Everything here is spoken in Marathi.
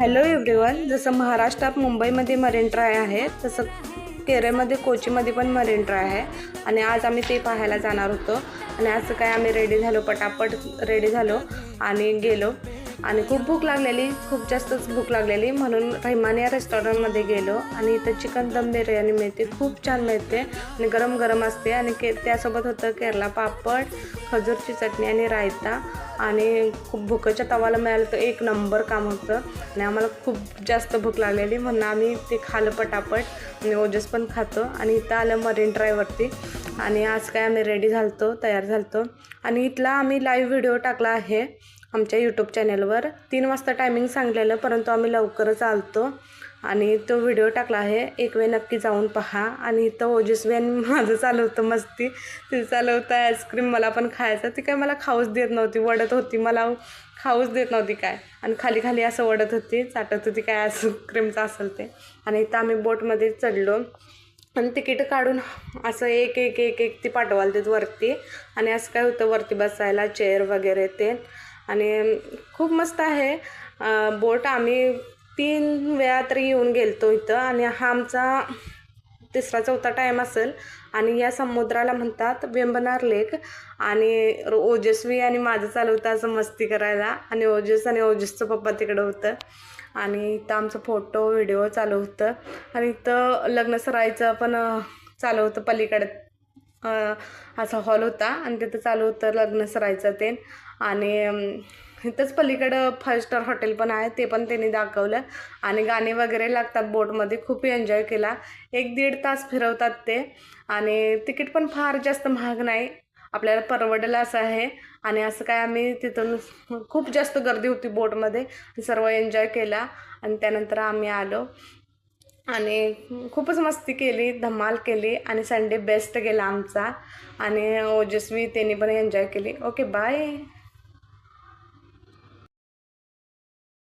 हॅलो एव्हरीवन जसं महाराष्ट्रात मुंबईमध्ये मरीन ड्राय आहे तसं केरळमध्ये कोचीमध्ये पण मरीन ड्राय आहे. आणि आज आम्ही ते पाहायला जाणार होतो. आणि असं काय आम्ही रेडी झालो पटापट रेडी झालो आणि गेलो. आणि खूप भूक लागलेली खूप जास्तच भूक लागलेली. म्हणून रहिमानिया रेस्टॉरंटमध्ये गेलो आणि इथं चिकन दम बिर्याणी मिळते खूप छान मिळते आणि गरम गरम असते. आणि के त्यासोबत होतं केरला पापड खजूरची चटणी आणि रायता. आणि खूप भुकाच्या तवाला मिळालं तर एक नंबर काम होतं. आणि आम्हाला खूप जास्त भूक लागलेली. म्हणून आम्ही ते खालं पटापट. आणि ओजस पण खातो. आणि इथं आलं मरीन ड्रायवरती आणि आज काय आम्ही रेडी झालतो तयार झालतो. आणि इथला आम्ही लाईव्ह व्हिडिओ टाकला आहे आमच्या यूट्यूब चॅनलवर तीन वाजता टायमिंग सांगलेलं परंतु आम्ही लवकरच आलतो. आणि तो व्हिडिओ टाकला आहे. एक वेळ नक्की जाऊन पहा. आणि इथं ओजस्वी आणि माझं चालवतं मस्ती. ती चालवतं आईस्क्रीम मला पण खायचं. ती काय मला खाऊच देत नव्हती. वडत होती. मला खाऊच देत नव्हती काय. आणि खाली खाली असं वडत होती. चाटत होती काय आईस्क्रीमचं असेल ते. आणि इथं आम्ही बोटमध्ये चढलो. आणि तिकीट काढून असं एक एक एक एक ती पाठवाल देत वरती. आणि असं काय होतं वरती बसायला चेअर वगैरे ते. आणि खूप मस्त आहे. बोट आम्ही तीन वेळा तरी येऊन गेलतो इथं आणि हा आमचा तिसरा चौथा टाईम असेल. आणि या समुद्राला म्हणतात वेंबनार लेक. आणि ओजस्वी आणि माझं चालू होतं असं मस्ती करायला. आणि ओजस आणि ओजसचं पप्पा तिकडं होतं. आणि इथं आमचं फोटो व्हिडिओ चालू होतं. आणि इथं लग्न सरायचं पण चालू होतं पलीकडे. असा हॉल होता आणि तिथं चालू होतं लग्न सरायचं ते. आणि इथंच पलीकडं फाईव्ह स्टार हॉटेल पण आहे ते पण त्यांनी दाखवलं. आणि गाणे वगैरे लागतात बोटमध्ये खूप एन्जॉय केला. एक दीड तास फिरवतात ते. आणि तिकीट पण फार जास्त महाग नाही. आपल्याला परवडेल असं आहे. आणि असं काय आम्ही तिथून खूप जास्त गर्दी होती बोटमध्ये सर्व एन्जॉय केला. आणि त्यानंतर आम्ही आलो. आणि खूपच मस्ती केली धमाल केली आणि संडे बेस्ट गेला आमचा. आणि ओजस्वी त्यांनी पण एन्जॉय केली. Okay bye